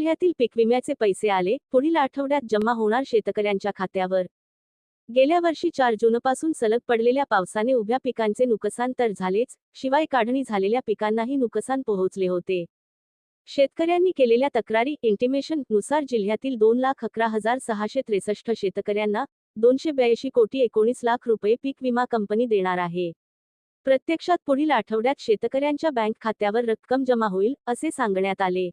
जिल्ह्यातील पीक विम्याचे पैसे आले पुढील आठवड्यात जमा होणार शेतकऱ्यांच्या खात्यावर. गेल्या वर्षी चार जूनपासून सलग पडलेल्या पावसाने उभ्या पिकांचे नुकसान तर झालेच शिवाय काढणी झालेल्या पिकांनाही नुकसान पोहोचले होते. शेतकऱ्यांनी केलेल्या तक्रारी इंटिमेशननुसार जिल्ह्यातील दोन लाख अकरा हजार सहाशे त्रेसष्ट शेतकऱ्यांना दोनशे ब्याऐंशी कोटी एकोणीस लाख रुपये पीक विमा कंपनी देणार आहे. प्रत्यक्षात पुढील आठवड्यात शेतकऱ्यांच्या बँक खात्यावर रक्कम जमा होईल असे सांगण्यात आले.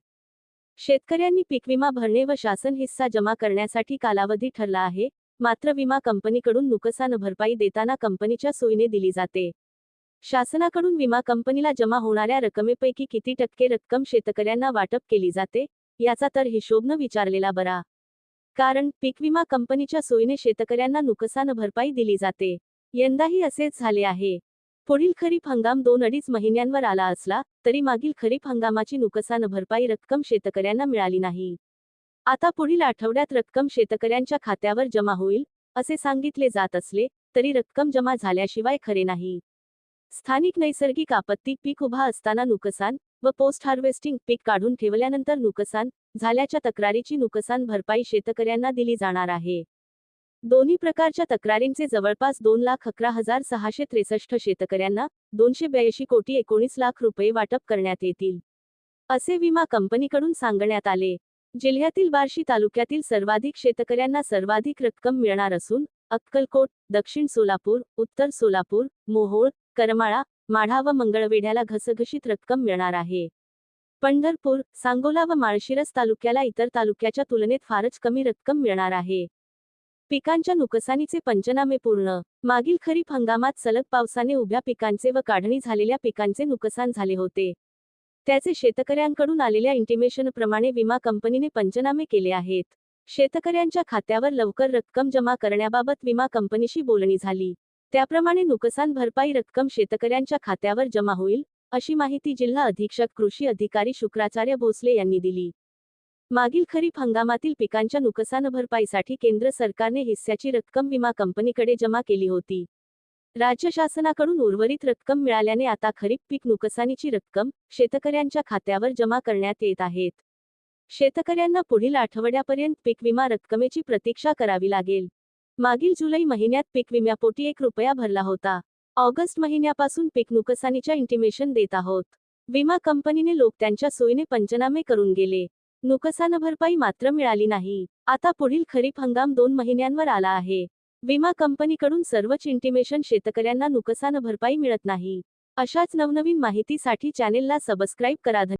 शेतकऱ्यांनी पीक विमा भरणे व शासन हिस्सा जमा करण्यासाठी कालावधी ठरला आहे मात्र विमा कंपनीकडून नुकसान भरपाई देताना कंपनीच्या सोयीने दिली जाते. शासनाकडून विमा कंपनीला जमा होणाऱ्या रकमेपैकी किती टक्के रक्कम शेतकऱ्यांना वाटप केली जाते याचा तर हिशोब न विचारलेला बरा. कारण पीक विमा कंपनीच्या सोयीने शेतकऱ्यांना नुकसान भरपाई दिली जाते. यंदाही असेच झाले आहे. पुढील खरीप हंगाम दोन अडीच महिन्यांवर आला असला तरी मागील खरीप हंगामाची नुकसान भरपाई रक्कम शेतकऱ्यांना मिळाली नाही. आता पुढील आठवड्यात रक्कम शेतकऱ्यांच्या खात्यावर जमा होईल असे सांगितले जात असले तरी रक्कम जमा झाल्याशिवाय खरे नाही. स्थानिक नैसर्गिक आपत्ती पीक उभा असताना नुकसान व पोस्ट हार्वेस्टिंग पीक काढून ठेवल्यानंतर नुकसान झाल्याच्या तक्रारीची नुकसान भरपाई शेतकऱ्यांना दिली जाणार आहे. दोन्ही प्रकारच्या तक्रारींचे जवळपास दोन लाख अकरा हजार सहाशे त्रेसष्ट शेतकऱ्यांना दोनशे ब्याऐंशी कोटी एकोणीस लाख रुपये वाटप करण्यात येतील. असे विमा कंपनीकडून सांगण्यात आले. जिल्ह्यातील बार्शी तालुक्यातील सर्वाधिक शेतकऱ्यांना सर्वाधिक रक्कम मिळणार असून अक्कलकोट दक्षिण सोलापूर उत्तर सोलापूर मोहोळ करमाळा माढा व मंगळवेढ्याला घसघशीत रक्कम मिळणार आहे. पंढरपूर सांगोला व माळशिरस तालुक्याला इतर तालुक्याच्या तुलनेत फारच कमी रक्कम मिळणार आहे. पिकांच्या नुकसानीचे पंचनामे पूर्ण. मागील खरीप हंगामात सलग पावसाने उभ्या पिकांचे व काढणी झालेल्या पिकांचे नुकसान झाले होते. त्याचे शेतकऱ्यांकडून आलेल्या इंटिमेशनप्रमाणे विमा कंपनीने पंचनामे केले आहेत. शेतकऱ्यांच्या खात्यावर लवकर रक्कम जमा करण्याबाबत विमा कंपनीशी बोलणी झाली. त्याप्रमाणे नुकसान भरपाई रक्कम शेतकऱ्यांच्या खात्यावर जमा होईल अशी माहिती जिल्हा अधीक्षक कृषी अधिकारी शुक्राचार्य भोसले यांनी दिली. मागील खरीप हंगामातील पिकांच्या नुकसान भरपाईसाठी केंद्र सरकारने हिस्स्याची रक्कम विमा कंपनीकडे जमा केली होती. राज्य शासनाकडून उर्वरित रक्कम मिळाल्याने आता खरीप पीक नुकसानीची रक्कम शेतकऱ्यांच्या खात्यावर जमा करण्यात येत आहेत. शेतकऱ्यांना पुढील आठवड्यापर्यंत पीक विमा रक्कमेची प्रतीक्षा करावी लागेल. मागील जुलै महिन्यात पीक विम्यापोटी एक रुपया भरला होता. ऑगस्ट महिन्यापासून पीक नुकसानीच्या इंटिमेशन देत आहोत. विमा कंपनीने लोक त्यांच्या सोयीने पंचनामे करून गेले. नुकसान भरपाई मात्र मिळाली नाही. आता पुढील खरीप हंगाम दोन महिन्यांवर आला आहे. विमा कंपनीकडून सर्वच इंटिमेशन शेतकऱ्यांना नुकसान भरपाई मिळत नाही. अशाच नवनवीन माहितीसाठी चॅनेलला सबस्क्राईब करा.